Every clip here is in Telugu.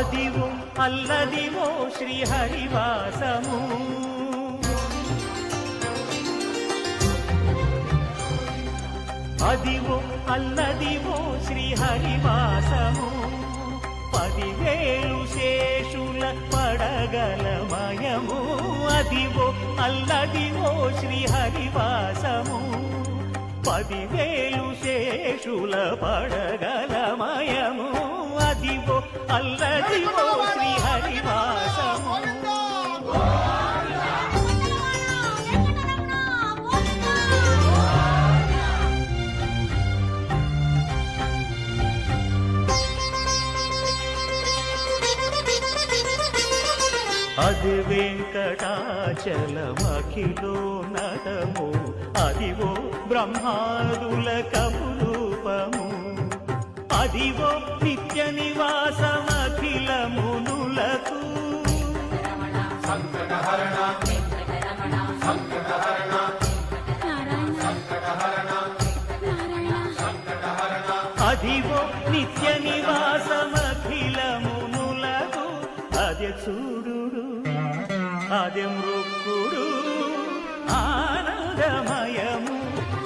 ఓ అదివో అల్లదివో శ్రీహరివాసము. అదివో అల్లదివో శ్రీహరివాసము. పదివేలు శేషుల పడగలమయము అదివో అల్లదివో శ్రీహరివాసము. పదివేలు శేషుల పడగలమయము అదివో అల్లదివో శ్రీహరివాసము అది వెంకటాచలమఖిలో నటము. అదివో బ్రహ్మాదుల కపురూపము. అదివో అదివో నిత్య నివాసమఖిలమునులకు అదే చూడు అదే మృక్కుడు ఆనందమయము.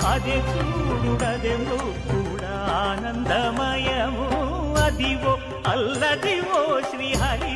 అదే చూడు అదే మృక్కుడు ఆనందమయము. అదివో అల్లదివో శ్రీహరి